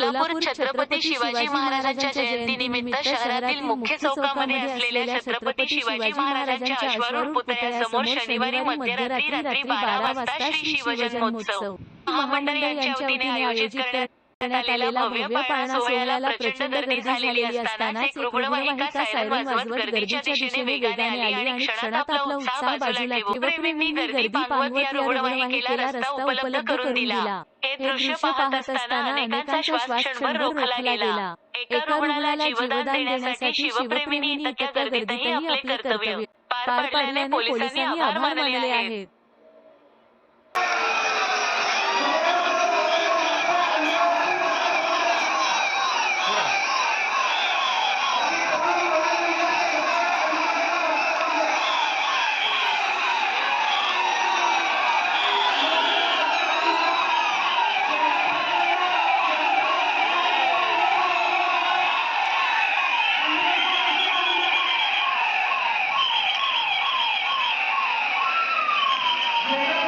सोलापूर छत्रपती शिवाजी महाराजांच्या जयंतीनिमित्त शहरातील मुख्य चौकामध्ये असलेल्या छत्रपती शिवाजी महाराजांच्या अश्वारूढ पुतळ्यासमोर शनिवारी मध्यरात्री रात्री बारा वाजता श्री शिवजन्मोत्सव. महामंडळ यांच्या वतीने आयोजित करण्यात आलेला भव्य पाळणा सोहळ्याला प्रचंड गर्दी झालेली असताना एक रुग्णवाहिका सायरन वाजवत गर्दीच्या दिशेने वेगाने आली आणि क्षणात आपला उत्साह बाजूला ठेवत प्रेमींनी गर्दी पांगवत या रुग्णवाहिकेला रस्ता उपलब्ध करून दिला. दृश्य पाहत असताना अनेकांचा श्वास क्षणभर रोखला गेला. एका रुग्णाला जीवदान देण्यासाठी शिवप्रेमींनी इतक्या गर्दीतही आपले कर्तव्य पार पाडल्याने पोलिसांनी आभार मानले आहेत. Yeah.